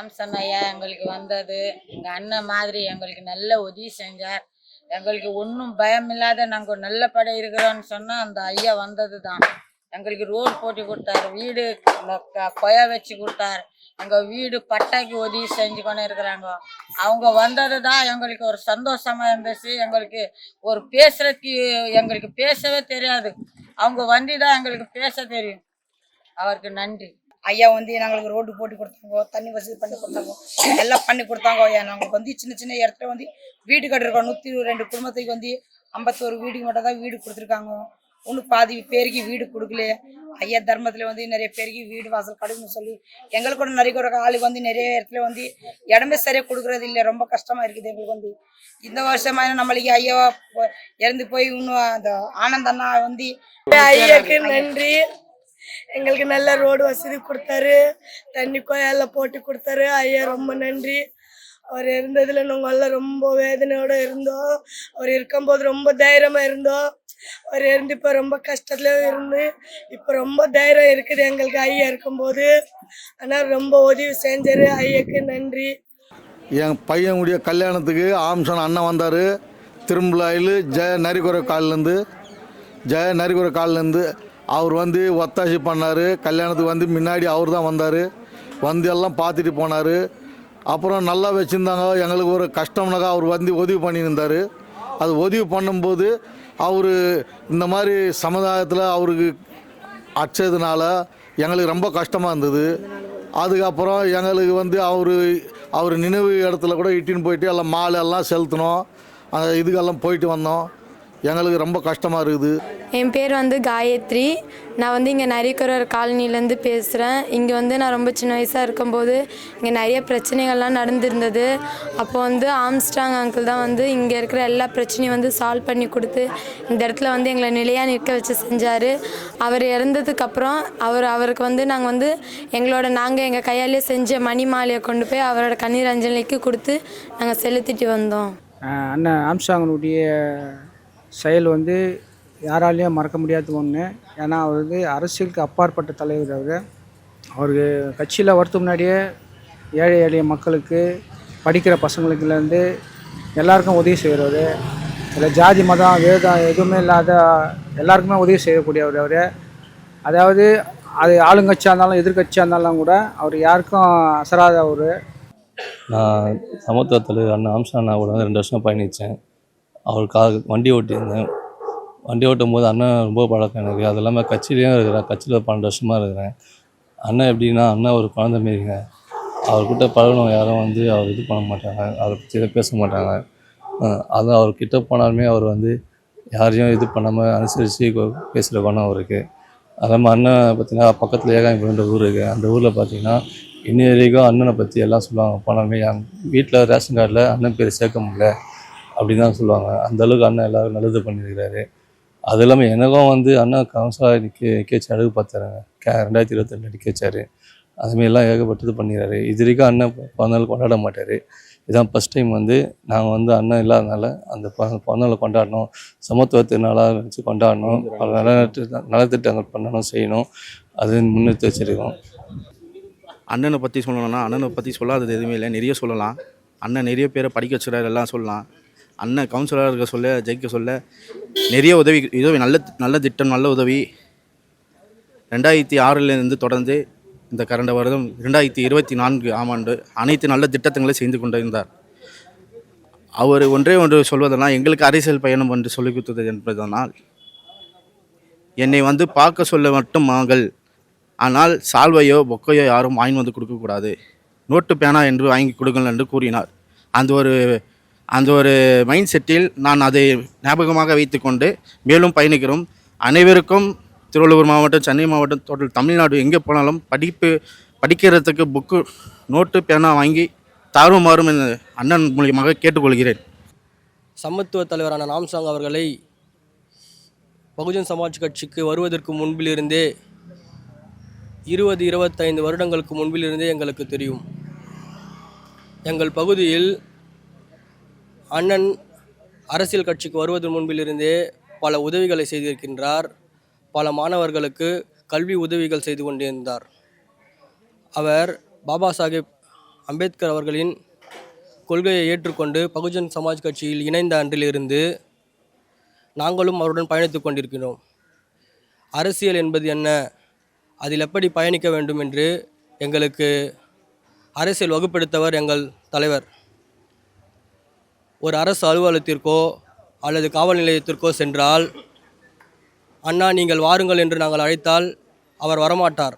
Samson ஐயா எங்களுக்கு வந்தது? எங்கள் அண்ணன் மாதிரி எங்களுக்கு நல்ல உதவி செஞ்சார். எங்களுக்கு ஒன்றும் பயம் இல்லாத நாங்கள் நல்லபடி இருக்கிறோன்னு சொன்னால் அந்த ஐயா வந்தது தான் எங்களுக்கு ரோடு போட்டு கொடுத்தாரு வீடு இந்த க- கொய வச்சு கொடுத்தாரு. எங்கள் வீடு பட்டாக்கி உதவி செஞ்சு கொண்டு இருக்கிறாங்க. அவங்க வந்தது தான் எங்களுக்கு ஒரு சந்தோஷமா இருந்துச்சு. எங்களுக்கு ஒரு பேசுறதுக்கு எங்களுக்கு பேசவே தெரியாது. அவங்க வந்து தான் எங்களுக்கு பேச தெரியும். அவருக்கு நன்றி. ஐயா வந்து நாங்களுக்கு ரோடு போட்டு கொடுத்தாங்க தண்ணி வசதி பண்ணி கொடுத்தாங்க. எல்லாம் பண்ணி கொடுத்தாங்க ஐயா. நாங்களுக்கு வந்து சின்ன சின்ன இடத்துல வந்து வீடு கட்டிருக்கோம் நூற்றி ரெண்டு குடும்பத்துக்கு வந்து ஐம்பத்தோரு வீடுக்கு மட்டும் தான் வீடு கொடுத்துருக்காங்க. இன்னும் பாதி பேருக்கு வீடு கொடுக்கல. ஐயா தர்மத்தில் வந்து நிறைய பேருக்கு வீடு வாசல் கொடுக்கணும்னு சொல்லி எங்களுக்கு கூட நிறைய கூட ஆளுக்கு வந்து நிறைய இடத்துல வந்து இடமே சரியாக கொடுக்குறது இல்லை. ரொம்ப கஷ்டமாக இருக்குது எங்களுக்கு வந்து. இந்த வருஷமா நம்மளுக்கு ஐயா இறந்து போய் இன்னும் அந்த ஆனந்தண்ணா வந்து ஐயாக்கு நன்றி. எங்களுக்கு நல்ல ரோடு வசதி கொடுத்தாரு. தண்ணி கோயெல்லாம் போட்டு கொடுத்தாரு. ஐயா ரொம்ப நன்றி. அவர் இருந்ததுல நாங்கள் எல்லாம் ரொம்ப வேதனையோட இருந்தோம். அவர் இருக்கும்போது ரொம்ப தைரியமா இருந்தோம். அவர் இருந்து இப்போ ரொம்ப கஷ்டத்துல இருந்து இப்போ ரொம்ப தைரியம் இருக்குது எங்களுக்கு. ஐயா இருக்கும்போது ஆனால் ரொம்ப உதவி செஞ்சாரு. ஐயாக்கு நன்றி. என் பையனுடைய கல்யாணத்துக்கு ஆம்சன் அண்ணன் வந்தார். திரும்பலாயில் ஜெய நரிக்குறை கால்லேருந்து ஜெய நரிக்குறை கால்லேருந்து அவர் வந்து ஒத்தாசி பண்ணார். கல்யாணத்துக்கு வந்து முன்னாடி அவர் தான் வந்தார். வந்து எல்லாம் பார்த்துட்டு போனார். அப்புறம் நல்லா வச்சுருந்தாங்க. எங்களுக்கு ஒரு கஷ்டம்னாக்கா அவர் வந்து உதவி பண்ணியிருந்தார். அது உதவி பண்ணும்போது அவர் இந்த மாதிரி சமுதாயத்தில் அவருக்கு அடிச்சதுனால எங்களுக்கு ரொம்ப கஷ்டமாக இருந்தது. அதுக்கப்புறம் எங்களுக்கு வந்து அவர் அவர் நினைவு இடத்துல கூட இட்டின்னு போயிட்டு எல்லாம் மாலை எல்லாம் செலுத்தினோம். அந்த இதுக்கெல்லாம் போயிட்டு வந்தோம். எங்களுக்கு ரொம்ப கஷ்டமாக இருக்குது. என் பேர் வந்து காயத்ரி. நான் வந்து இங்கே நரிக்குறவர் காலனிலேருந்து பேசுகிறேன் இங்கே வந்து நான் ரொம்ப சின்ன வயசாக இருக்கும்போது இங்கே நிறைய பிரச்சனைகள்லாம் நடந்திருந்தது. அப்போ வந்து ஆம்ஸ்டாங் அங்கிள் தான் வந்து இங்கே இருக்கிற எல்லா பிரச்சனையும் வந்து சால்வ் பண்ணி கொடுத்து இந்த இடத்துல வந்து எங்களை நிலையாக நிற்க வச்சு செஞ்சார். அவர் இறந்ததுக்கப்புறம் அவர் அவருக்கு வந்து நாங்கள் வந்து எங்களோட நாங்கள் எங்கள் கையாலே செஞ்ச மணி மாலையை கொண்டு போய் அவரோட கண்ணீர் அஞ்சலிக்கு கொடுத்து நாங்கள் செலுத்திட்டு வந்தோம். அண்ணன் ஆம்ஸ்டாங்கனுடைய செயல் வந்து யாராலையும் மறக்க முடியாத ஒன்று ஏன்னா அவர் வந்து அரசியலுக்கு அப்பாற்பட்ட தலைவர் அவர். அவருக்கு கட்சியில் வரத்து முன்னாடியே ஏழை எளிய மக்களுக்கு படிக்கிற பசங்களுக்குலேருந்து எல்லாருக்கும் உதவி செய்கிறவர் இல்லை ஜாதி மதம் வேதம் எதுவுமே இல்லாத எல்லாருக்குமே உதவி செய்யக்கூடியவர் அவர். அதாவது அது ஆளுங்கட்சியாக இருந்தாலும் எதிர்கட்சியாக இருந்தாலும் கூட அவர் யாருக்கும் அசராத ஒரு நான் சமத்துவ தலைவர் அண்ணன் அம்சா அண்ணா கூட ரெண்டு வருஷம் பயணித்தேன். அவர் கா வண்டி ஓட்டியிருந்தேன். வண்டி ஓட்டும் போது அண்ணன் ரொம்ப பழக்கம் எனக்கு. அது இல்லாமல் கட்சியிலையும் இருக்கிறேன். கட்சியில் பன்னெண்டு வருஷமாக இருக்கிறேன். அண்ணன் எப்படின்னா அண்ணன் ஒரு குழந்தை மாரிங்க. அவர்கிட்ட பழகினவங்க யாரும் வந்து அவர் இது பண்ண மாட்டாங்க. அவரை பற்றி எதுவும் பேச மாட்டாங்க. அது அவர் அவர்கிட்ட போனாலுமே அவர் வந்து யாரையும் இது பண்ணாமல் அனுசரித்து பேசுகிற குணம் அவருக்கு. அது இல்லாமல் அண்ணன் பார்த்தீங்கன்னா பக்கத்தில் ஏகாயபுரன்ற ஊர் இருக்குது அந்த ஊரில் பார்த்தீங்கன்னா இன்னி வரைக்கும் அண்ணனை பற்றி எல்லாம் சொல்லுவாங்க. போனாலுமே என் வீட்டில் ரேஷன் கார்டில் அண்ணன் பேர் சேர்க்க முடியல. அப்படின்னு தான் சொல்லுவாங்க. அந்த அளவுக்கு அண்ணன் எல்லோரும் நல்லது பண்ணியிருக்கிறாரு. அது இல்லாமல் எனக்கும் வந்து அண்ணன் கவுன்சிலாக நிற்க நிற்க வச்சு அழகு பார்த்தாருங்க கே ரெண்டாயிரத்தி இருபத்தெட்டில் நிற்க வச்சாரு அதுமாரிலாம் ஏகப்பட்டது பண்ணிடுறாரு இது வரைக்கும் அண்ணன் பிறந்தநாள் கொண்டாட மாட்டார். இதான் ஃபஸ்ட் டைம் வந்து நாங்கள் வந்து அண்ணன் இல்லாதனால அந்த பிறந்தநாளை கொண்டாடணும். சமத்துவ திருநாளாக வச்சு கொண்டாடணும். பல நலத்திட்ட நலத்திட்டங்கள் பண்ணணும் செய்யணும். அது முன்னெடுத்து வச்சுருக்கோம். அண்ணனை பற்றி சொல்லணும்னா அண்ணனை பற்றி சொல்லாதது எதுவுமே இல்லை. நிறைய சொல்லலாம். அண்ணன் நிறைய பேரை படிக்க வச்சுறாரு எல்லாம் சொல்லலாம். அண்ணன் கவுன்சிலராக இருக்க சொல்ல ஜெயிக்க சொல்ல நிறைய உதவி உதவி நல்ல நல்ல திட்டம் நல்ல உதவி. ரெண்டாயிரத்தி ஆறிலிருந்து தொடர்ந்து இந்த கரண்ட வருடம் ரெண்டாயிரத்தி இருபத்தி நான்கு ஆம் ஆண்டு அனைத்து நல்ல திட்டங்களை செய்து கொண்டிருந்தார். அவர் ஒன்றே ஒன்று சொல்வதெல்லாம் எங்களுக்கு அரசியல் பயணம் என்று சொல்லிக் கொடுத்தது என்பதனால் என்னை வந்து பார்க்க சொல்ல மட்டும் வாங்கள் ஆனால் சால்வையோ பொக்கையோ யாரும் வாங்கி வந்து கொடுக்கக்கூடாது நோட்டு பேனா என்று வாங்கி கொடுங்கள் என்று கூறினார். அந்த ஒரு அந்த ஒரு மைண்ட் செட்டில் நான் அதை ஞாபகமாக வைத்துக்கொண்டு மேலும் பயணிக்கிறோம். அனைவருக்கும் திருவள்ளூர் மாவட்டம் சென்னை மாவட்டம் டோட்டல் தமிழ்நாடு எங்கே போனாலும் படிப்பு படிக்கிறதுக்கு புக்கு நோட்டு பேனா வாங்கி தாறுமாறும் என அண்ணன் மூலியமாக கேட்டுக்கொள்கிறேன். சமத்துவ தலைவரான நாம்சாங் அவர்களை பகுஜன் சமாஜ் கட்சிக்கு வருவதற்கு முன்பிலிருந்தே இருபது இருபத்தைந்து வருடங்களுக்கு முன்பிலிருந்தே எங்களுக்கு தெரியும். எங்கள் பகுதியில் அண்ணன் அரசியல் கட்சிக்கு வருவதன் முன்பிலிருந்தே பல உதவிகளை செய்திருக்கின்றார். பல மாணவர்களுக்கு கல்வி உதவிகள் செய்து கொண்டிருந்தார். அவர் பாபா சாஹேப் அம்பேத்கர் அவர்களின் கொள்கையை ஏற்றுக்கொண்டு பகுஜன் சமாஜ் கட்சியில் இணைந்த அன்றிலிருந்து நாங்களும் அவருடன் பயணித்துக் கொண்டிருக்கிறோம். அரசியல் என்பது என்ன? அதில் எப்படி பயணிக்க வேண்டும் என்று எங்களுக்கு அரசியல் வகுப்பெடுத்தவர் எங்கள் தலைவர். ஒரு அரசு அலுவலகத்திற்கோ அல்லது காவல் நிலையத்திற்கோ சென்றால் அண்ணா நீங்கள் வாருங்கள் என்று நாங்கள் அழைத்தால் அவர் வரமாட்டார்.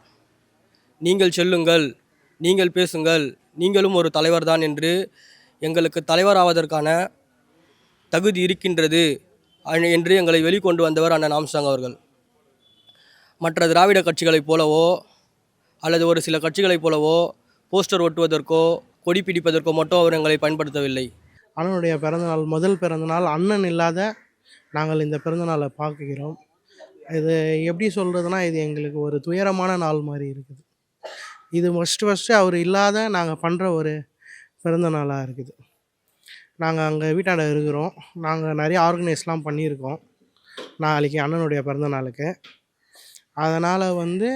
நீங்கள் செல்லுங்கள் நீங்கள் பேசுங்கள் நீங்களும் ஒரு தலைவர்தான் என்று எங்களுக்கு தலைவராவதற்கான தகுதி இருக்கின்றது என்று எங்களை வெளிக்கொண்டு வந்தவர் அண்ணன் ஆம்சாங் அவர்கள். மற்ற திராவிட கட்சிகளைப் போலவோ அல்லது ஒரு சில கட்சிகளைப் போலவோ போஸ்டர் ஒட்டுவதற்கோ கொடி பிடிப்பதற்கோ மட்டும் அவர் எங்களை பயன்படுத்தவில்லை. அண்ணனுடைய பிறந்தநாள் முதல் பிறந்தநாள் அண்ணன் இல்லாத நாங்கள் இந்த பிறந்தநாளை பார்க்குகிறோம். இது எப்படி சொல்கிறதுனா இது எங்களுக்கு ஒரு துயரமான நாள் மாதிரி இருக்குது. இது ஃபஸ்ட்டு ஃபஸ்ட்டு அவர் இல்லாத நாங்கள் பண்ணுற ஒரு பிறந்த நாளாக இருக்குது. நாங்கள் அங்கே வீட்டாண்ட இருக்கிறோம். நாங்கள் நிறைய ஆர்கனைஸ்லாம் பண்ணியிருக்கோம். நாளைக்கு அண்ணனுடைய பிறந்த நாளுக்கு அதனால் வந்து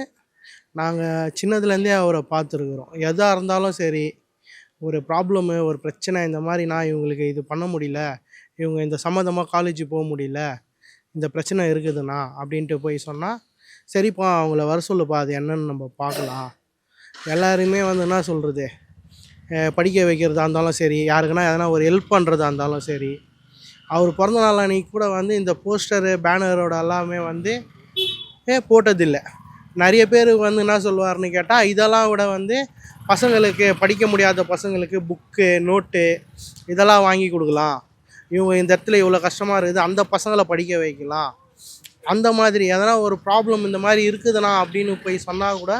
நாங்கள் சின்னதுலேருந்தே அவரை பார்த்துருக்குறோம். எதாக இருந்தாலும் சரி ஒரு ப்ராப்ளமு ஒரு பிரச்சனை இந்த மாதிரி நான் இவங்களுக்கு இது பண்ண முடியல இவங்க இந்த சம்மந்தமாக காலேஜ் போக முடியல இந்த பிரச்சனை இருக்குதுண்ணா அப்படின்ட்டு போய் சொன்னால் சரிப்பா அவங்கள வர சொல்லுப்பா அது என்னன்னு நம்ம பார்க்கலாம். எல்லாருமே வந்து என்ன சொல்கிறது படிக்க வைக்கிறதா இருந்தாலும் சரி யாருக்குன்னா எதனா ஒரு ஹெல்ப் பண்ணுறதா இருந்தாலும் சரி அவர் பிறந்த நாள் அன்னைக்கு கூட வந்து இந்த போஸ்டரு பேனரோட எல்லாமே வந்து போட்டதில்லை. நிறைய பேர் வந்து என்ன சொல்லுவார்னு கேட்டால் இதெல்லாம் விட வந்து பசங்களுக்கு படிக்க முடியாத பசங்களுக்கு புக்கு நோட்டு இதெல்லாம் வாங்கி கொடுக்கலாம். இவங்க இந்த இடத்துல இவ்வளோ கஷ்டமாக இருக்குது அந்த பசங்களை படிக்க வைக்கலாம். அந்த மாதிரி எதனா ஒரு ப்ராப்ளம் இந்த மாதிரி இருக்குதுண்ணா அப்படின்னு போய் சொன்னால் கூட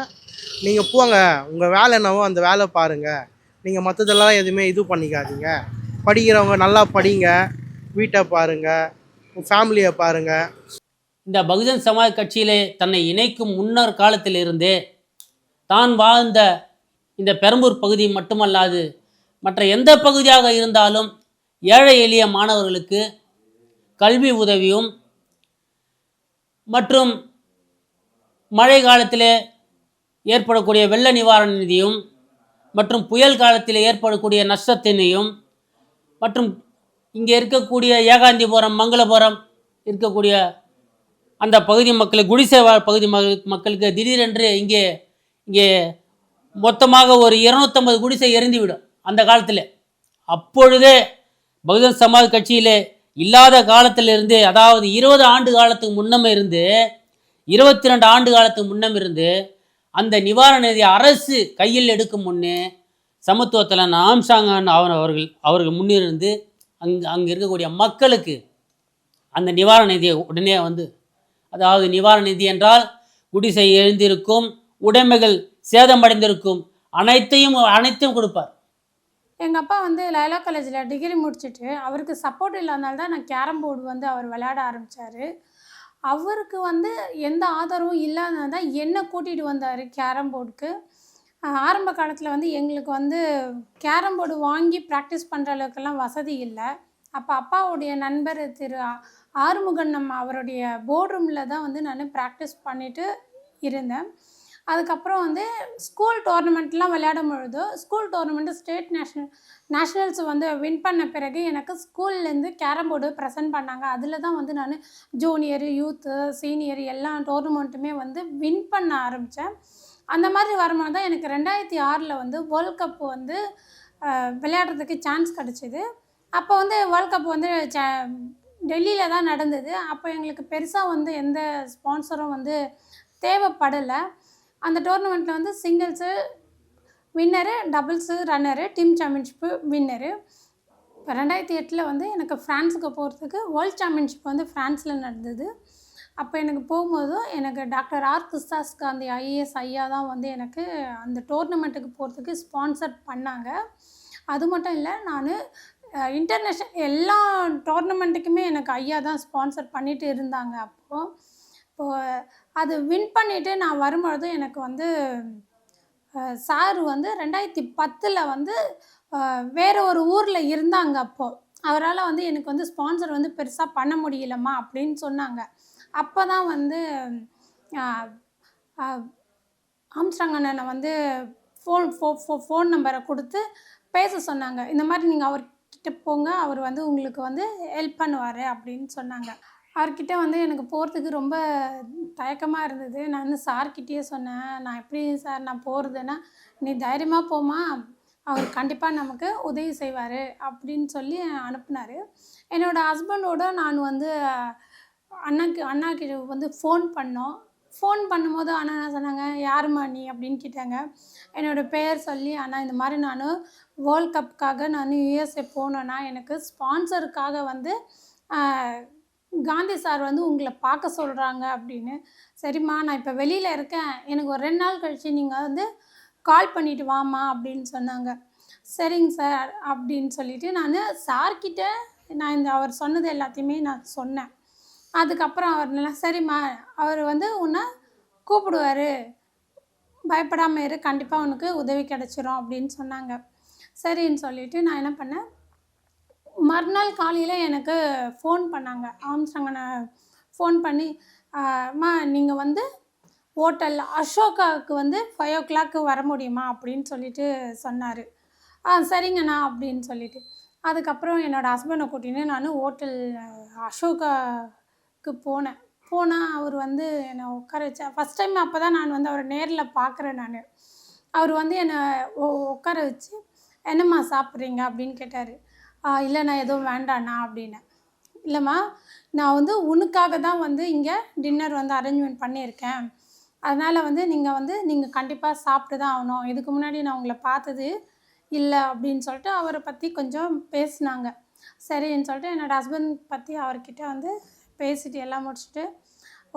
நீங்கள் போங்க உங்கள் வேலை என்னவோ அந்த வேலை பாருங்கள் நீங்கள் மற்றதெல்லாம் எதுவுமே இது பண்ணிக்காதீங்க. படிக்கிறவங்க நல்லா படிங்க வீட்டை பாருங்கள் ஃபேமிலியை பாருங்கள் இந்த பகுஜன் சமாஜ் கட்சியிலே தன்னை இணைக்கும் முன்னர் காலத்திலிருந்தே தான் வாழ்ந்த இந்த பெரம்பூர் பகுதி மட்டுமல்லாது மற்ற எந்த பகுதியாக இருந்தாலும் ஏழை எளிய மாணவர்களுக்கு கல்வி உதவியும் மற்றும் மழை காலத்திலே ஏற்படக்கூடிய வெள்ள நிவாரண நிதியும் மற்றும் புயல் காலத்தில் ஏற்படக்கூடிய நஷ்டத்தினையும் மற்றும் இங்கே இருக்கக்கூடிய ஏகாந்திபுரம் மங்களபுரம் இருக்கக்கூடிய அந்த பகுதி மக்களுக்கு குடிசை பகுதி மக்களுக்கு திடீரென்று இங்கே இங்கே மொத்தமாக ஒரு இருநூத்தம்பது குடிசை எரிந்துவிடும் அந்த காலத்தில். அப்பொழுதே பகுஜன் சமாஜ் கட்சியிலே இல்லாத காலத்திலிருந்து அதாவது இருபது ஆண்டு காலத்துக்கு முன்னம் இருந்து இருபத்தி ரெண்டு ஆண்டு காலத்துக்கு முன்னம் இருந்து அந்த நிவாரண நிதி அரசு கையில் எடுக்கும் முன்னே சமத்துவத்தில் ஆம்சாங்கன் அவர் அவர்கள் அவர்கள் முன்னிருந்து அங்கே அங்கே இருக்கக்கூடிய மக்களுக்கு அந்த நிவாரண நிதியை உடனே வந்து அதாவது நிவாரண நிதி என்றால் குடிசை எழுந்திருக்கும் உடைமைகள் சேதமடைந்திருக்கும் அனைத்தையும் அனைத்தையும் கொடுப்பார். எங்கள் அப்பா வந்து லைலா காலேஜில் டிகிரி முடிச்சுட்டு அவருக்கு சப்போர்ட் இல்லாதனால தான் நான் கேரம் போர்டு வந்து அவர் விளையாட ஆரம்பித்தார் அவருக்கு வந்து எந்த ஆதரவும் இல்லாதனால தான் என்னை கூட்டிகிட்டு வந்தார் கேரம் போர்டுக்கு. ஆரம்ப காலத்தில் வந்து எங்களுக்கு வந்து கேரம் போர்டு வாங்கி ப்ராக்டிஸ் பண்ணுற அளவுக்கெல்லாம் வசதி இல்லை. அப்போ அப்பாவுடைய நண்பர் திரு ஆறுமுகன் நம்ம அவருடைய போர்ட் ரூமில் தான் வந்து நான் ப்ராக்டிஸ் பண்ணிட்டு இருந்தேன். அதுக்கப்புறம் வந்து ஸ்கூல் டோர்னமெண்ட்லாம் விளையாடும் பொழுது school tournament state national nationals வந்து வின் பண்ண பிறகு எனக்கு ஸ்கூல்லேருந்து கேரம் போர்டு ப்ரெசென்ட் பண்ணாங்க. அதில் தான் வந்து நான் ஜூனியர் யூத்து சீனியர் எல்லா டோர்னமெண்ட்டுமே வந்து வின் பண்ண ஆரம்பித்தேன் அந்த மாதிரி வரும்போது தான் எனக்கு ரெண்டாயிரத்தி ஆறில் வந்து வேர்ல்ட் கப் வந்து விளையாடுறதுக்கு சான்ஸ் கிடச்சிது. அப்போ வந்து வேர்ல்ட் கப் வந்து டெல்லியில் தான் நடந்தது. அப்போ எங்களுக்கு பெருசாக வந்து எந்த ஸ்பான்சரும் வந்து தேவைப்படலை. அந்த டோர்னமெண்ட்டில் வந்து singles winner doubles runner team championship winner. இப்போ ரெண்டாயிரத்தி எட்டில் வந்து எனக்கு ஃப்ரான்ஸுக்கு போகிறதுக்கு வேர்ல்ட் சாம்பியன்ஷிப் வந்து ஃப்ரான்ஸில் நடந்தது. அப்போ எனக்கு போகும்போதும் எனக்கு doctor R Christdas Gandhi IAS ஐயா தான் வந்து எனக்கு அந்த டோர்னமெண்ட்டுக்கு போகிறதுக்கு ஸ்பான்சர் பண்ணாங்க. அது மட்டும் இல்லை நான் இன்டர்நேஷ்னல் எல்லா டோர்னமெண்ட்டுக்குமே எனக்கு ஐயா தான் ஸ்பான்சர் பண்ணிட்டு இருந்தாங்க அப்போது இப்போது அது வின் பண்ணிவிட்டு நான் வரும்பொழுது எனக்கு வந்து சார் வந்து ரெண்டாயிரத்தி பத்தில் வந்து வேறு ஒரு ஊரில் இருந்தாங்க அப்போது அவரால் வந்து எனக்கு வந்து ஸ்பான்சர் வந்து பெருசாக பண்ண முடியலம்மா அப்படின்னு சொன்னாங்க. அப்போ தான் வந்து அஹ், அண்ணனை வந்து ஃபோன் ஃபோ ஃபோ ஃபோன் நம்பரை கொடுத்து பேச சொன்னாங்க. இந்த மாதிரி நீங்கள் அவர் அவர்கிட்ட போங்க அவர் வந்து உங்களுக்கு வந்து ஹெல்ப் பண்ணுவார் அப்படின்னு சொன்னாங்க. அவர்கிட்ட வந்து எனக்கு போகிறதுக்கு ரொம்ப தயக்கமாக இருந்தது. நான் வந்து சார்கிட்டயே சொன்னேன் நான் எப்படி சார் நான் போகிறதுன்னா நீ தைரியமாக போமா அவர் கண்டிப்பாக நமக்கு உதவி செய்வார் அப்படின்னு சொல்லி அனுப்புனார். என்னோடய ஹஸ்பண்டோட நான் வந்து அண்ணாக்கு அண்ணாக்கு வந்து ஃபோன் பண்ணோம். ஃபோன் பண்ணும்போது அண்ணா என்ன சொன்னாங்க? யாரும்மா நீ? அப்படின்னு கேட்டாங்க. என்னோடய பெயர் சொல்லி அண்ணா இந்த மாதிரி நான் வேர்ல்ட் கப்புக்காக நான் யூஎஸ்ஏ போனேன்னா எனக்கு ஸ்பான்சருக்காக வந்து காந்தி சார் வந்து உங்களை பார்க்க சொல்கிறாங்க அப்படின்னு. சரிம்மா நான் இப்போ வெளியில் இருக்கேன். எனக்கு ஒரு ரெண்டு நாள் கழித்து நீங்கள் வந்து கால் பண்ணிட்டு வாம்மா அப்படின்னு சொன்னாங்க. சரிங்க சார் அப்படின்னு சொல்லிவிட்டு நான் சார்கிட்ட நான் இந்த அவர் சொன்னது எல்லாத்தையுமே நான் சொன்னேன். அதுக்கப்புறம் அவர் நல்லா சரிம்மா அவர் வந்து உன்னை கூப்பிடுவார். பயப்படாமல் இரு. கண்டிப்பாக உனக்கு உதவி கிடச்சிரும் அப்படின்னு சொன்னாங்க. சரின்னு சொல்லிவிட்டு நான் என்ன பண்ணேன் மறுநாள் காலையில் எனக்கு ஃபோன் பண்ணாங்க. ஆம்ஸ்டாங்கனை ஃபோன் பண்ணி அம்மா நீங்கள் வந்து ஹோட்டல் அசோகாவுக்கு வந்து ஃபைவ் ஓ கிளாக்கு வர முடியுமா? அப்படின்னு சொல்லிட்டு சொன்னார். ஆ சரிங்கண்ணா அப்படின்னு சொல்லிட்டு. அதுக்கப்புறம் என்னோடய ஹஸ்பண்டை கூட்டின்னு நான் ஹோட்டல் அசோகாவுக்கு போனேன். போனால் அவர் வந்து என்னை உட்கார வச்சா ஃபஸ்ட் டைம் அப்போ தான் நான் வந்து அவரை நேரில் பார்க்குறேன் நான். அவர் வந்து என்னை உட்கார வச்சு என்னம்மா சாப்பிட்றீங்க? அப்படின்னு கேட்டார். இல்லை நான் எதுவும் வேண்டாண்ணா அப்படின்னேன் இல்லைம்மா நான் வந்து உனக்காக தான் வந்து இங்கே டின்னர் வந்து அரேஞ்ச்மெண்ட் பண்ணியிருக்கேன். அதனால் வந்து நீங்கள் வந்து நீங்கள் கண்டிப்பாக சாப்பிட்டு தான் ஆகணும். இதுக்கு முன்னாடி நான் உங்களை பார்த்தது இல்லை அப்படின்னு சொல்லிட்டு அவரை பற்றி கொஞ்சம் பேசினாங்க. சரின்னு சொல்லிட்டு என்னோடய ஹஸ்பண்ட் பற்றி அவர்கிட்ட வந்து பேசிட்டு எல்லாம் முடிச்சுட்டு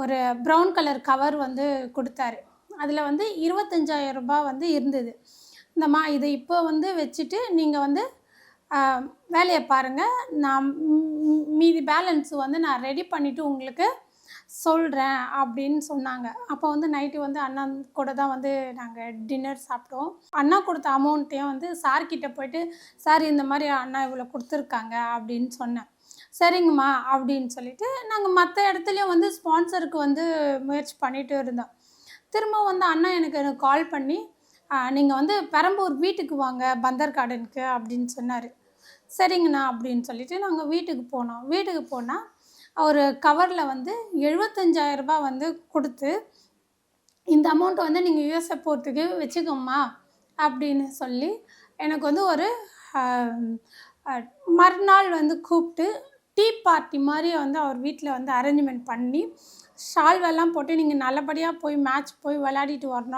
ஒரு ப்ரௌன் கலர் கவர் வந்து கொடுத்தாரு. அதில் வந்து இருபத்தஞ்சாயிரம் ரூபாய் வந்து இருந்தது. இந்தம்மா இதை இப்போ வந்து வச்சுட்டு நீங்கள் வந்து வேலையை பாருங்கள் நான் மீதி பேலன்ஸ் வந்து நான் ரெடி பண்ணிவிட்டு உங்களுக்கு சொல்கிறேன் அப்படின்னு சொன்னாங்க. அப்போ வந்து நைட்டு வந்து அண்ணா கூட தான் வந்து நாங்கள் டின்னர் சாப்பிட்டோம். அண்ணா கொடுத்த அமௌண்ட்டையும் வந்து சார்கிட்ட போயிட்டு சார் இந்த மாதிரி அண்ணா இவ்வளோ கொடுத்துருக்காங்க அப்படின்னு சொன்னேன். சரிங்கம்மா அப்படின்னு சொல்லிட்டு நாங்கள் மற்ற இடத்துலையும் வந்து ஸ்பான்சருக்கு வந்து முயற்சி பண்ணிட்டு இருந்தோம். திரும்ப வந்து அண்ணா எனக்கு எனக்கு கால் பண்ணி நீங்கள் வந்து பெரம்பூர் வீட்டுக்கு வாங்க பந்தர் கார்டனுக்கு அப்படின்னு சொன்னார். சரிங்கண்ணா அப்படின்னு சொல்லிட்டு நாங்கள் வீட்டுக்கு போனோம். வீட்டுக்கு போனால் ஒரு கவரில் வந்து 75000 ரூபாய் வந்து கொடுத்து இந்த அமௌண்ட்டை வந்து நீங்கள் யூஎஸ்ஏ போகிறதுக்கு வச்சுக்கோம்மா அப்படின்னு சொல்லி எனக்கு வந்து ஒரு மறுநாள் வந்து கூப்பிட்டு டீ பார்ட்டி மாதிரி வந்து அவர் வீட்டில் வந்து அரேஞ்ச்மெண்ட் பண்ணி ஷால்வெல்லாம் போட்டு நீங்கள் நல்லபடியாக போய் மேட்ச் போய் விளையாடிட்டு வரணும்.